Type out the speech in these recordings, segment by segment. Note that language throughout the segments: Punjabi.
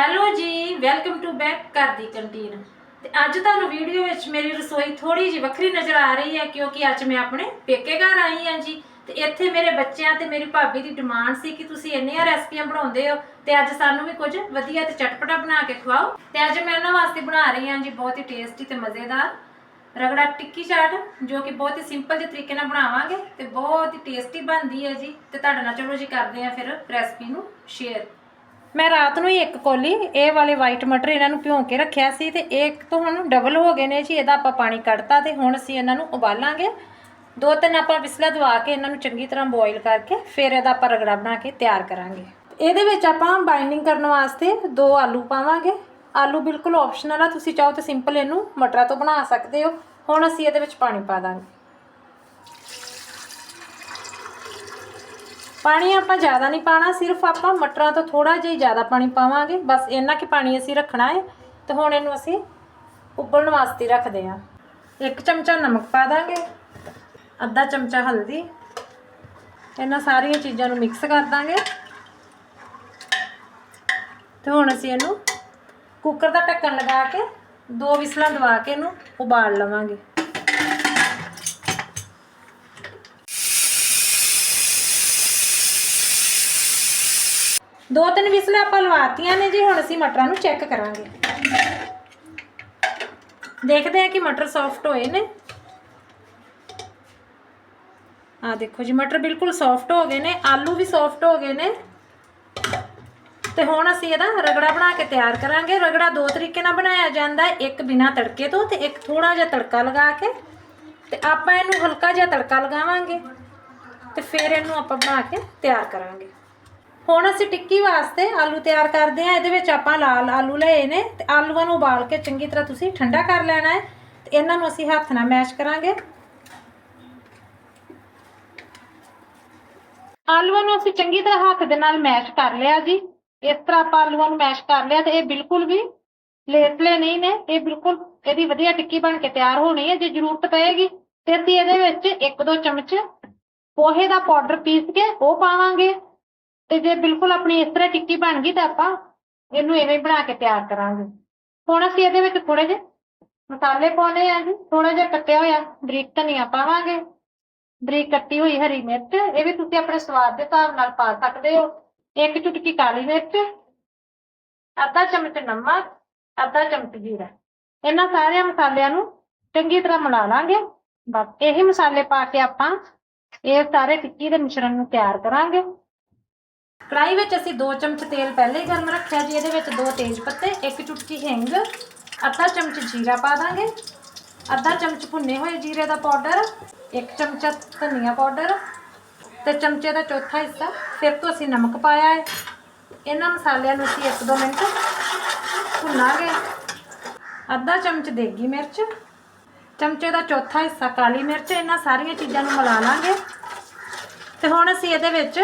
ਹੈਲੋ ਜੀ, ਵੈਲਕਮ ਟੂ ਬੈਕ ਘਰ ਦੀ ਕੰਟੀਨ। ਤੇ ਅੱਜ ਤੁਹਾਨੂੰ ਵੀਡੀਓ ਵਿੱਚ ਮੇਰੀ ਰਸੋਈ ਥੋੜੀ ਜਿਹੀ ਵੱਖਰੀ ਨਜ਼ਰ ਆ ਰਹੀ ਹੈ, ਕਿਉਂਕਿ ਅੱਜ ਮੈਂ ਆਪਣੇ ਪੇਕੇ ਘਰ ਆਈ ਹਾਂ ਜੀ। ਤੇ ਇੱਥੇ ਮੇਰੇ ਬੱਚਿਆਂ ਤੇ ਮੇਰੀ ਭਾਬੀ ਦੀ ਡਿਮਾਂਡ ਸੀ ਕਿ ਤੁਸੀਂ ਇੰਨੀਆਂ ਰੈਸਪੀਆਂ ਬਣਾਉਂਦੇ ਹੋ ਤੇ ਅੱਜ ਸਾਨੂੰ ਵੀ ਕੁਝ ਵਧੀਆ ਤੇ ਚਟਪਟਾ ਬਣਾ ਕੇ ਖਵਾਓ। ਤੇ ਅੱਜ ਮੈਂ ਉਹਨਾਂ ਵਾਸਤੇ ਬਣਾ ਰਹੀ ਹਾਂ ਜੀ ਬਹੁਤ ਹੀ ਟੇਸਟੀ ਤੇ ਮਜ਼ੇਦਾਰ ਰਗੜਾ ਟਿੱਕੀ ਚਾਟ, ਜੋ ਕਿ ਬਹੁਤ ਹੀ ਸਿੰਪਲ ਜਿਹੇ ਤਰੀਕੇ ਨਾਲ ਬਣਾਵਾਂਗੇ ਤੇ ਬਹੁਤ ਹੀ ਟੇਸਟੀ ਬਣਦੀ ਹੈ ਜੀ। ਤੇ ਤੁਹਾਡੇ ਨਾਲ ਚਲੋ ਜੀ ਕਰਦੇ ਹਾਂ ਫਿਰ ਰੈਸਪੀ ਨੂੰ ਸ਼ੇਅਰ। ਮੈਂ ਰਾਤ ਨੂੰ ਹੀ ਇੱਕ ਕੋਲੀ, ਇਹ ਵਾਲੇ ਵਾਈਟ ਮਟਰ ਇਹਨਾਂ ਨੂੰ ਭਿਉਂ ਕੇ ਰੱਖਿਆ ਸੀ ਤੇ ਇਹ ਇੱਕ ਤੋਂ ਹੁਣ ਡਬਲ ਹੋ ਗਏ ਨੇ ਜੀ, ਇਹਦਾ ਆਪਾਂ ਪਾਣੀ ਕੱਢਤਾ ਤੇ ਹੁਣ ਅਸੀਂ ਇਹਨਾਂ ਨੂੰ ਉਬਾਲਾਂਗੇ। ਦੋ ਤਿੰਨ ਆਪਾਂ ਵਿਸਲਾ ਦਵਾ ਕੇ ਇਹਨਾਂ ਨੂੰ ਚੰਗੀ ਤਰ੍ਹਾਂ ਬੋਇਲ ਕਰਕੇ ਫਿਰ ਇਹਦਾ ਆਪਾਂ ਰਗੜਾ ਬਣਾ ਕੇ ਤਿਆਰ ਕਰਾਂਗੇ। ਇਹਦੇ ਵਿੱਚ ਆਪਾਂ ਬਾਈਂਡਿੰਗ ਕਰਨ ਵਾਸਤੇ ਦੋ ਆਲੂ ਪਾਵਾਂਗੇ। ਆਲੂ ਬਿਲਕੁਲ ਆਪਸ਼ਨਲ ਆ, ਤੁਸੀਂ ਚਾਹੋ ਤਾਂ ਸਿੰਪਲ ਇਹਨੂੰ ਮਟਰਾਂ ਤੋਂ ਬਣਾ ਸਕਦੇ ਹੋ। ਹੁਣ ਅਸੀਂ ਇਹਦੇ ਵਿੱਚ ਪਾਣੀ ਪਾ ਦਾਂਗੇ। ਪਾਣੀ ਆਪਾਂ ਜ਼ਿਆਦਾ ਨਹੀਂ ਪਾਣਾ ਸਿਰਫ ਆਪਾਂ ਮਟਰਾਂ ਤੋਂ ਥੋੜਾ ਜਿਹਾ ਜ਼ਿਆਦਾ ਪਾਣੀ ਪਾਵਾਂਗੇ। ਬਸ ਇੰਨਾ ਕਿ ਪਾਣੀ ਅਸੀਂ ਰੱਖਣਾ ਹੈ ਤੇ ਹੁਣ ਇਹਨੂੰ ਅਸੀਂ ਉਬਲਣ ਵਾਸਤੇ ਰੱਖਦੇ ਹਾਂ। ਇੱਕ ਚਮਚਾ ਨਮਕ ਪਾ ਦਾਂਗੇ, ਅੱਧਾ ਚਮਚਾ ਹਲਦੀ, ਇਹਨਾਂ ਸਾਰੀਆਂ ਚੀਜ਼ਾਂ ਨੂੰ ਮਿਕਸ ਕਰ ਦਾਂਗੇ। ਤੇ ਹੁਣ ਅਸੀਂ ਇਹਨੂੰ ਕੁੱਕਰ ਦਾ ਢੱਕਣ ਲਗਾ ਕੇ ਦੋ ਵਿਸਲਾਂ ਦਵਾ ਕੇ ਇਹਨੂੰ ਉਬਾਲ ਲਵਾਂਗੇ। ਦੋ ਤਿੰਨ ਵਿਸਲਾਂ ਆਪਾਂ ਲਵਾਤੀਆਂ ਨੇ ਜੀ, ਹੁਣ ਅਸੀਂ ਮਟਰਾਂ ਨੂੰ ਚੈੱਕ ਕਰਾਂਗੇ। ਦੇਖਦੇ ਹਾਂ ਕਿ ਮਟਰ ਸੌਫਟ ਹੋਏ ਨੇ। ਆ ਦੇਖੋ ਜੀ, ਮਟਰ ਬਿਲਕੁਲ ਸੌਫਟ ਹੋ ਗਏ ਨੇ, ਆਲੂ ਵੀ ਸੌਫਟ ਹੋ ਗਏ ਨੇ। ਤੇ ਹੁਣ ਅਸੀਂ ਇਹਦਾ ਰਗੜਾ ਬਣਾ ਕੇ ਤਿਆਰ ਕਰਾਂਗੇ। ਰਗੜਾ ਦੋ ਤਰੀਕੇ ਨਾਲ ਬਣਾਇਆ ਜਾਂਦਾ ਹੈ, ਇੱਕ ਬਿਨਾ ਤੜਕੇ ਤੋਂ ਤੇ ਇੱਕ ਥੋੜਾ ਜਿਹਾ ਤੜਕਾ ਲਗਾ ਕੇ। ਤੇ ਆਪਾਂ ਇਹਨੂੰ ਹਲਕਾ ਜਿਹਾ ਤੜਕਾ ਲਗਾਵਾਂਗੇ ਤੇ ਫਿਰ ਇਹਨੂੰ ਆਪਾਂ ਬਣਾ ਕੇ ਤਿਆਰ ਕਰਾਂਗੇ। ਹੁਣ ਅਸੀਂ ਟਿੱਕੀ ਵਾਸਤੇ ਆਲੂ ਤਿਆਰ ਕਰਦੇ ਹਾਂ। ਇਹਦੇ ਵਿੱਚ ਆਪਾਂ ਲਾਲ ਆਲੂ ਲਏ ਨੇ ਤੇ ਆਲੂਆਂ ਨੂੰ ਉਬਾਲ ਕੇ ਚੰਗੀ ਤਰ੍ਹਾਂ ਤੁਸੀਂ ਠੰਡਾ ਕਰ ਲੈਣਾ ਹੈ। ਤੇ ਇਹਨਾਂ ਨੂੰ ਅਸੀਂ ਹੱਥ ਨਾਲ ਮੈਸ਼ ਕਰਾਂਗੇ। ਆਲੂਆਂ ਨੂੰ ਅਸੀਂ ਚੰਗੀ ਤਰ੍ਹਾਂ ਹੱਥ ਦੇ ਨਾਲ ਮੈਸ਼ ਕਰ ਲਿਆ ਜੀ। ਇਸ ਤਰ੍ਹਾਂ ਆਪਾਂ ਆਲੂਆਂ ਨੂੰ ਮੈਸ਼ ਕਰ ਲਿਆ ਤੇ ਇਹ ਬਿਲਕੁਲ ਵੀ ਲੇਸਲੇ ਨਹੀਂ ਨੇ। ਇਹ ਬਿਲਕੁਲ ਇਹਦੀ ਵਧੀਆ ਟਿੱਕੀ ਬਣ ਕੇ ਤਿਆਰ ਹੋਣੀ ਹੈ। ਜੇ ਜ਼ਰੂਰਤ ਪਏਗੀ ਤੇ ਅਸੀਂ ਇਹਦੇ ਵਿੱਚ ਇੱਕ ਦੋ ਚਮਚ ਪੋਹੇ ਦਾ ਪਾਊਡਰ ਪੀਸ ਕੇ ਉਹ ਪਾਵਾਂਗੇ। ਤੇ ਜੇ ਬਿਲਕੁਲ ਆਪਣੀ ਇਸ ਤਰ੍ਹਾਂ ਟਿੱਕੀ ਬਣ ਗਈ ਤਾਂ ਆਪਾਂ ਇਹਨੂੰ ਐਵੇਂ ਹੀ ਬਣਾ ਕੇ ਤਿਆਰ ਕਰਾਂਗੇ। ਹੁਣ ਅਸੀਂ ਇਹਦੇ ਵਿੱਚ ਥੋੜੇ ਜਿਹੇ ਮਸਾਲੇ ਪਾਉਣੇ ਆ ਜੀ ਥੋੜਾ ਜਿਹਾ ਕੱਟਿਆ ਹੋਇਆ ਬਰੀਕ ਧਨੀਆ ਪਾਵਾਂਗੇ। ਬਰੀਕ ਕੱਟੀ ਹੋਈ ਹਰੀ ਮਿਰਚ, ਇਹ ਵੀ ਤੁਸੀਂ ਆਪਣੇ ਸਵਾਦ ਦੇ ਹਿਸਾਬ ਨਾਲ ਪਾ ਸਕਦੇ ਹੋ। ਇੱਕ ਚੁਟਕੀ ਕਾਲੀ ਮਿਰਚ, ਅੱਧਾ ਚਮਚ ਨਮਕ, ਅੱਧਾ ਚਮਚ ਜੀਰਾ। ਇਹਨਾਂ ਸਾਰਿਆਂ ਮਸਾਲਿਆਂ ਨੂੰ ਚੰਗੀ ਤਰ੍ਹਾਂ ਮਿਲਾ ਲਾਂਗੇ। ਬਸ ਇਹੀ ਮਸਾਲੇ ਪਾ ਕੇ ਆਪਾਂ ਇਹ ਸਾਰੇ ਟਿੱਕੀ ਦੇ ਮਿਸ਼ਰਣ ਨੂੰ ਤਿਆਰ ਕਰਾਂਗੇ। ਕੜਾਈ ਵਿੱਚ ਅਸੀਂ 2 ਚਮਚ ਤੇਲ ਪਹਿਲੇ ਹੀ ਗਰਮ ਰੱਖਿਆ ਜੀ, ਇਹਦੇ ਵਿੱਚ ਦੋ ਤੇਜ਼ ਪੱਤੇ, ਇੱਕ ਚੁਟਕੀ ਹਿੰਗ, ਅੱਧਾ ਚਮਚ ਜੀਰਾ ਪਾ ਦਾਂਗੇ, ਅੱਧਾ ਚਮਚ ਭੁੰਨੇ ਹੋਏ ਜੀਰੇ ਦਾ ਪਾਊਡਰ, ਇੱਕ ਚਮਚਾ ਧਨੀਆ ਪਾਊਡਰ ਤੇ ਚਮਚੇ ਦਾ ਚੌਥਾ ਹਿੱਸਾ ਫਿਰ ਤੋਂ ਅਸੀਂ ਨਮਕ ਪਾਇਆ ਹੈ। ਇਹਨਾਂ ਮਸਾਲਿਆਂ ਨੂੰ ਅਸੀਂ 1-2 ਮਿੰਟ ਭੁੰਨਾਂਗੇ। ਅੱਧਾ ਚਮਚ ਦੇਗੀ ਮਿਰਚ, ਚਮਚੇ ਦਾ ਚੌਥਾ ਹਿੱਸਾ ਕਾਲੀ ਮਿਰਚ, ਇਹਨਾਂ ਸਾਰੀਆਂ ਚੀਜ਼ਾਂ ਨੂੰ ਮਿਲਾ ਲਾਂਗੇ। ਤੇ ਹੁਣ ਅਸੀਂ ਇਹਦੇ ਵਿੱਚ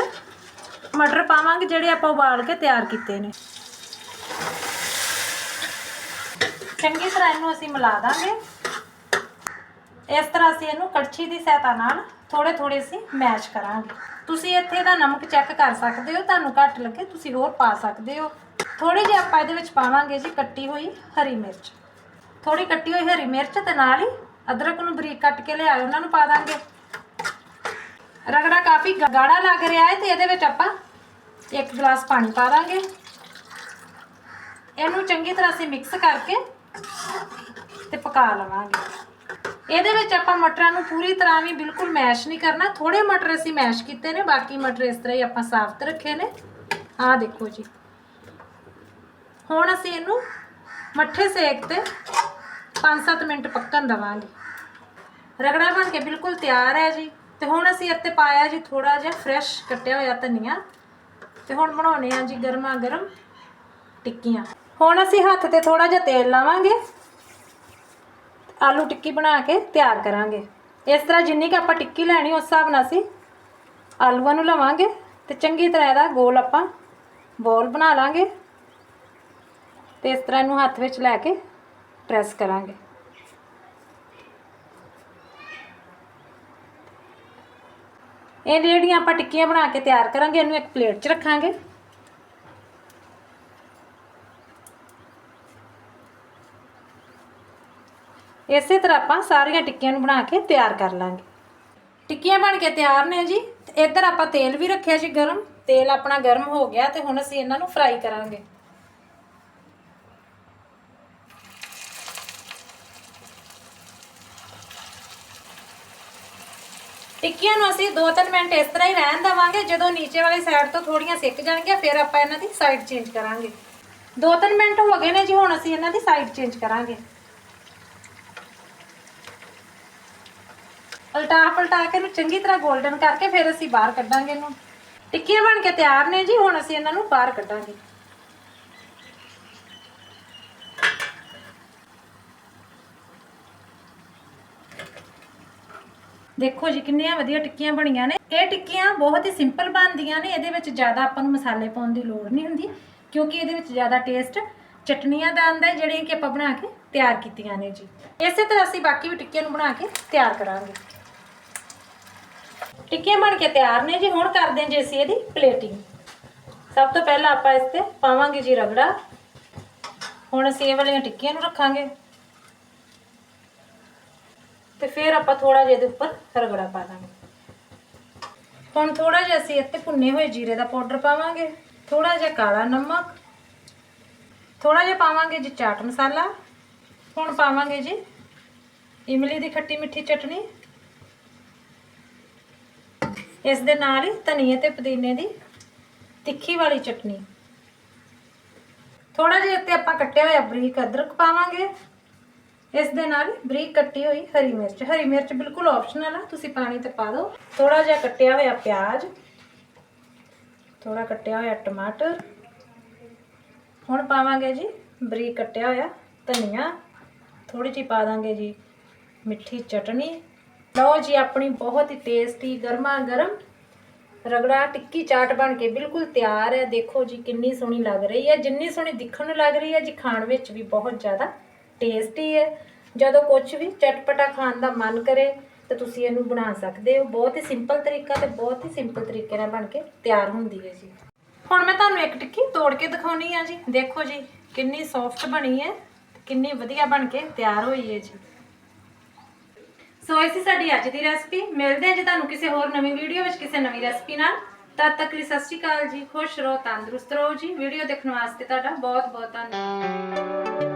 ਮਟਰ ਪਾਵਾਂਗੇ, ਜਿਹੜੇ ਆਪਾਂ ਉਬਾਲ ਕੇ ਤਿਆਰ ਕੀਤੇ ਨੇ। ਚੰਗੀ ਤਰ੍ਹਾਂ ਇਹਨੂੰ ਅਸੀਂ ਮਿਲਾ ਦਾਂਗੇ। ਇਸ ਤਰ੍ਹਾਂ ਅਸੀਂ ਇਹਨੂੰ ਕੜਛੀ ਦੀ ਸਹਾਇਤਾ ਨਾਲ ਥੋੜੇ ਥੋੜੇ ਅਸੀਂ ਮੈਸ਼ ਕਰਾਂਗੇ। ਤੁਸੀਂ ਇੱਥੇ ਦਾ ਨਮਕ ਚੈੱਕ ਕਰ ਸਕਦੇ ਹੋ, ਤੁਹਾਨੂੰ ਘੱਟ ਲੱਗੇ, ਤੁਸੀਂ ਹੋਰ ਪਾ ਸਕਦੇ ਹੋ। ਥੋੜੀ ਜਿਹੀ ਆਪਾਂ ਇਹਦੇ ਵਿੱਚ ਪਾਵਾਂਗੇ ਜੀ ਕੱਟੀ ਹੋਈ ਹਰੀ ਮਿਰਚ। ਥੋੜੀ ਕੱਟੀ ਹੋਈ ਹਰੀ ਮਿਰਚ ਤੇ ਨਾਲ ਹੀ ਅਦਰਕ ਨੂੰ ਬਰੀਕ ਕੱਟ ਕੇ ਲਿਆਏ ਉਹਨਾਂ ਨੂੰ ਪਾ ਦਾਂਗੇ। ਰਗੜਾ ਕਾਫੀ ਗਾੜਾ ਲੱਗ ਰਿਹਾ ਹੈ ਤੇ ਇਹਦੇ ਵਿੱਚ ਆਪਾਂ ਇੱਕ ਗਲਾਸ ਪਾਣੀ ਪਾ ਦਾਂਗੇ। ਇਹਨੂੰ ਚੰਗੀ ਤਰ੍ਹਾਂ ਅਸੀਂ ਮਿਕਸ ਕਰਕੇ ਤੇ ਪਕਾ ਲਵਾਂਗੇ। ਇਹਦੇ ਵਿੱਚ ਆਪਾਂ ਮਟਰਾਂ ਨੂੰ ਪੂਰੀ ਤਰ੍ਹਾਂ ਵੀ ਬਿਲਕੁਲ ਮੈਸ਼ ਨਹੀਂ ਕਰਨਾ। ਥੋੜੇ ਮਟਰ ਅਸੀਂ ਮੈਸ਼ ਕੀਤੇ ਨੇ, ਬਾਕੀ ਮਟਰ ਇਸ ਤਰ੍ਹਾਂ ਹੀ ਆਪਾਂ ਸਾਫ਼ ਰੱਖੇ ਨੇ। ਆਹ ਦੇਖੋ ਜੀ। ਹੁਣ ਅਸੀਂ ਇਹਨੂੰ ਮੱਠੇ ਸੇਕ ਤੇ 5-7 ਮਿੰਟ ਪੱਕਣ ਦਵਾਂਗੇ। ਰਗੜਾ ਬਣ ਕੇ ਬਿਲਕੁਲ ਤਿਆਰ ਹੈ ਜੀ। ਤੇ ਹੁਣ ਅਸੀਂ ਇੱਥੇ ਪਾਇਆ ਜੀ ਥੋੜਾ ਜਿਹਾ ਫਰੈਸ਼ ਕੱਟਿਆ ਹੋਇਆ ਧਨੀਆ। ਤੇ ਹੁਣ ਬਣਾਉਣੇ ਆ ਜੀ ਗਰਮਾ ਗਰਮ ਟਿੱਕੀਆਂ। ਹੁਣ ਅਸੀਂ ਹੱਥ ਤੇ ਥੋੜਾ ਜਿਹਾ ਤੇਲ ਲਾਵਾਂਗੇ। ਆਲੂ ਟਿੱਕੀ ਬਣਾ ਕੇ ਤਿਆਰ ਕਰਾਂਗੇ। ਇਸ ਤਰ੍ਹਾਂ ਜਿੰਨੀ ਕਿ ਆਪਾਂ ਟਿੱਕੀ ਲੈਣੀ ਉਸ ਹਿਸਾਬ ਨਾਲ ਅਸੀਂ ਆਲੂਆਂ ਨੂੰ ਲਵਾਂਗੇ ਤੇ ਚੰਗੀ ਤਰ੍ਹਾਂ ਇਹਦਾ ਗੋਲ ਆਪਾਂ ਬੋਲ ਬਣਾ ਲਾਂਗੇ ਤੇ ਇਸ ਤਰ੍ਹਾਂ ਇਹਨੂੰ ਹੱਥ ਵਿੱਚ ਲੈ ਕੇ ਪ੍ਰੈਸ ਕਰਾਂਗੇ। ਇਹ ਜਿਹੜੀਆਂ ਆਪਾਂ ਟਿੱਕੀਆਂ ਬਣਾ ਕੇ ਤਿਆਰ ਕਰਾਂਗੇ, ਇਹਨੂੰ ਇੱਕ ਪਲੇਟ 'ਚ ਰੱਖਾਂਗੇ। ਇਸੇ ਤਰ੍ਹਾਂ ਆਪਾਂ ਸਾਰੀਆਂ ਟਿੱਕੀਆਂ ਨੂੰ ਬਣਾ ਕੇ ਤਿਆਰ ਕਰ ਲਾਂਗੇ। ਟਿੱਕੀਆਂ ਬਣ ਕੇ ਤਿਆਰ ਨੇ ਜੀ। ਇੱਧਰ ਆਪਾਂ ਤੇਲ ਵੀ ਰੱਖਿਆ ਸੀ ਗਰਮ। ਤੇਲ ਆਪਣਾ ਗਰਮ ਹੋ ਗਿਆ ਤੇ ਹੁਣ ਅਸੀਂ ਇਹਨਾਂ ਨੂੰ ਫਰਾਈ ਕਰਾਂਗੇ। ਟਿੱਕੀਆਂ ਨੂੰ ਅਸੀਂ 2-3 ਮਿੰਟ ਇਸ ਤਰ੍ਹਾਂ ਹੀ ਰਹਿਣ ਦੇਵਾਂਗੇ। ਜਦੋਂ ਨੀਚੇ ਵਾਲੀ ਸਾਈਡ ਤੋਂ ਥੋੜੀਆਂ ਸਿੱਕ ਜਾਣਗੀਆਂ, ਫਿਰ ਆਪਾਂ ਇਹਨਾਂ ਦੀ ਸਾਈਡ ਚੇਂਜ ਕਰਾਂਗੇ। 2-3 ਮਿੰਟ ਹੋ ਗਏ ਨੇ ਜੀ, ਹੁਣ ਅਸੀਂ ਇਹਨਾਂ ਦੀ ਸਾਈਡ ਚੇਂਜ ਕਰਾਂਗੇ। ਉਲਟਾ ਪਲਟਾ ਕੇ ਇਹਨੂੰ ਚੰਗੀ ਤਰ੍ਹਾਂ 골ਡਨ ਕਰਕੇ ਫਿਰ ਅਸੀਂ ਬਾਹਰ ਕੱਢਾਂਗੇ ਇਹਨੂੰ। ਟਿੱਕੀਆਂ ਬਣ ਕੇ ਤਿਆਰ ਨੇ ਜੀ, ਹੁਣ ਅਸੀਂ ਇਹਨਾਂ ਨੂੰ ਬਾਹਰ ਕੱਢਾਂਗੇ। ਦੇਖੋ ਜੀ, ਕਿੰਨੀਆਂ ਵਧੀਆ ਟਿੱਕੀਆਂ ਬਣੀਆਂ ਨੇ। ਇਹ ਟਿੱਕੀਆਂ ਬਹੁਤ ਹੀ ਸਿੰਪਲ ਬਣਦੀਆਂ ਨੇ। ਇਹਦੇ ਵਿੱਚ ਜ਼ਿਆਦਾ ਆਪਾਂ ਨੂੰ ਮਸਾਲੇ ਪਾਉਣ ਦੀ ਲੋੜ ਨਹੀਂ ਹੁੰਦੀ, ਕਿਉਂਕਿ ਇਹਦੇ ਵਿੱਚ ਜ਼ਿਆਦਾ ਟੇਸਟ ਚਟਨੀਆਂ ਦਾ ਆਉਂਦਾ ਹੈ, ਜਿਹੜੀਆਂ ਕਿ ਆਪਾਂ ਬਣਾ ਕੇ ਤਿਆਰ ਕੀਤੀਆਂ ਨੇ ਜੀ। ਇਸੇ ਤਰ੍ਹਾਂ ਅਸੀਂ ਬਾਕੀ ਵੀ ਟਿੱਕੀਆਂ ਨੂੰ ਬਣਾ ਕੇ ਤਿਆਰ ਕਰਾਂਗੇ। ਟਿੱਕੀਆਂ ਬਣ ਕੇ ਤਿਆਰ ਨੇ ਜੀ। ਹੁਣ ਕਰਦੇ ਹਾਂ ਜੀ ਅਸੀਂ ਇਹਦੀ ਪਲੇਟਿੰਗ ਸਭ ਤੋਂ ਪਹਿਲਾਂ ਆਪਾਂ ਇਸ ਤੇ ਪਾਵਾਂਗੇ ਜੀ ਰਗੜਾ। ਹੁਣ ਅਸੀਂ ਇਹ ਵਾਲੀਆਂ ਟਿੱਕੀਆਂ ਨੂੰ ਰੱਖਾਂਗੇ। ਤੇ ਫਿਰ ਆਪਾਂ ਥੋੜਾ ਜਿਹਾ ਇਹਦੇ ਉੱਪਰ ਰਗੜਾ ਪਾ ਦਾਂਗੇ। ਹੁਣ ਥੋੜਾ ਜਿਹਾ ਅਸੀਂ ਇੱਥੇ ਭੁੰਨੇ ਹੋਏ ਜੀਰੇ ਦਾ ਪਾਊਡਰ ਪਾਵਾਂਗੇ ਥੋੜਾ ਜਿਹਾ ਕਾਲਾ ਨਮਕ ਥੋੜਾ ਜਿਹਾ ਪਾਵਾਂਗੇ ਜੀ ਚਾਟ ਮਸਾਲਾ, ਹੁਣ ਪਾਵਾਂਗੇ ਜੀ ਇਮਲੀ ਦੀ ਖੱਟੀ ਮਿੱਠੀ ਚਟਣੀ ਇਸ ਦੇ ਨਾਲ ਹੀ ਧਨੀਏ ਤੇ ਪੁਦੀਨੇ ਦੀ ਤਿੱਖੀ ਵਾਲੀ ਚਟਨੀ। ਥੋੜਾ ਜਿਹਾ ਇੱਥੇ ਆਪਾਂ ਕੱਟਿਆ ਹੋਇਆ ਬਰੀਕ ਅਦਰਕ ਪਾਵਾਂਗੇ। ਇਸ ਦੇ ਨਾਲ ਬਰੀਕ ਕੱਟੀ ਹੋਈ ਹਰੀ ਮਿਰਚ। ਹਰੀ ਮਿਰਚ ਬਿਲਕੁਲ ਆਪਸ਼ਨਲ ਆ, ਤੁਸੀਂ ਪਾਣੀ ਤੇ ਪਾ ਦਿਓ। ਥੋੜਾ ਜਿਹਾ ਕੱਟਿਆ ਹੋਇਆ ਪਿਆਜ਼ ਥੋੜਾ ਕੱਟਿਆ ਹੋਇਆ ਟਮਾਟਰ। ਹੁਣ ਪਾਵਾਂਗੇ ਜੀ ਬਰੀਕ ਕੱਟਿਆ ਹੋਇਆ ਧਨੀਆ। ਥੋੜੀ ਜਿਹੀ ਪਾ ਦਾਂਗੇ ਜੀ ਮਿੱਠੀ ਚਟਨੀ। ਲਓ ਜੀ ਆਪਣੀ ਬਹੁਤ ਹੀ ਟੇਸਟੀ ਗਰਮਾ ਗਰਮ ਰਗੜਾ ਟਿੱਕੀ ਚਾਟ ਬਣ ਕੇ ਬਿਲਕੁਲ ਤਿਆਰ ਹੈ। ਦੇਖੋ ਜੀ ਕਿੰਨੀ ਸੋਹਣੀ ਲੱਗ ਰਹੀ ਹੈ। ਜਿੰਨੀ ਸੋਹਣੀ ਦਿਖਣ ਨੂੰ ਲੱਗ ਰਹੀ ਹੈ ਜੀ, ਖਾਣ ਵਿੱਚ ਵੀ ਬਹੁਤ ਜ਼ਿਆਦਾ ਟੇਸਟੀ ਹੈ। ਜਦੋਂ ਕੁਝ ਵੀ ਚਟਪਟਾ ਖਾਣ ਦਾ ਮਨ ਕਰੇ, ਤਾਂ ਤੁਸੀਂ ਇਹਨੂੰ ਬਣਾ ਸਕਦੇ ਹੋ। ਬਹੁਤ ਹੀ ਸਿੰਪਲ ਤਰੀਕਾ ਤੇ ਬਹੁਤ ਹੀ ਸਿੰਪਲ ਤਰੀਕੇ ਨਾਲ ਬਣ ਕੇ ਤਿਆਰ ਹੁੰਦੀ ਹੈ ਜੀ। ਹੁਣ ਮੈਂ ਤੁਹਾਨੂੰ ਇੱਕ ਟਿੱਕੀ ਤੋੜ ਕੇ ਦਿਖਾਉਣੀ ਆ ਜੀ। ਦੇਖੋ ਜੀ, ਕਿੰਨੀ ਸੌਫਟ ਬਣੀ ਹੈ ਕਿੰਨੀ ਵਧੀਆ ਬਣ ਕੇ ਤਿਆਰ ਹੋਈ ਹੈ ਜੀ। ਸੋ ਇਹ ਸੀ ਸਾਡੀ ਅੱਜ ਦੀ ਰੈਸਪੀ ਮਿਲਦੇ ਹਾਂ ਜੀ ਤੁਹਾਨੂੰ ਕਿਸੇ ਹੋਰ ਨਵੀਂ ਵੀਡੀਓ ਵਿੱਚ, ਕਿਸੇ ਨਵੀਂ ਰੈਸਪੀ ਨਾਲ। ਤਦ ਤੱਕ ਲਈ ਸਤਿ ਸ਼੍ਰੀ ਅਕਾਲ ਜੀ। ਖੁਸ਼ ਰਹੋ, ਤੰਦਰੁਸਤ ਰਹੋ ਜੀ। ਵੀਡੀਓ ਦੇਖਣ ਵਾਸਤੇ ਤੁਹਾਡਾ ਬਹੁਤ ਬਹੁਤ ਧੰਨਵਾਦ।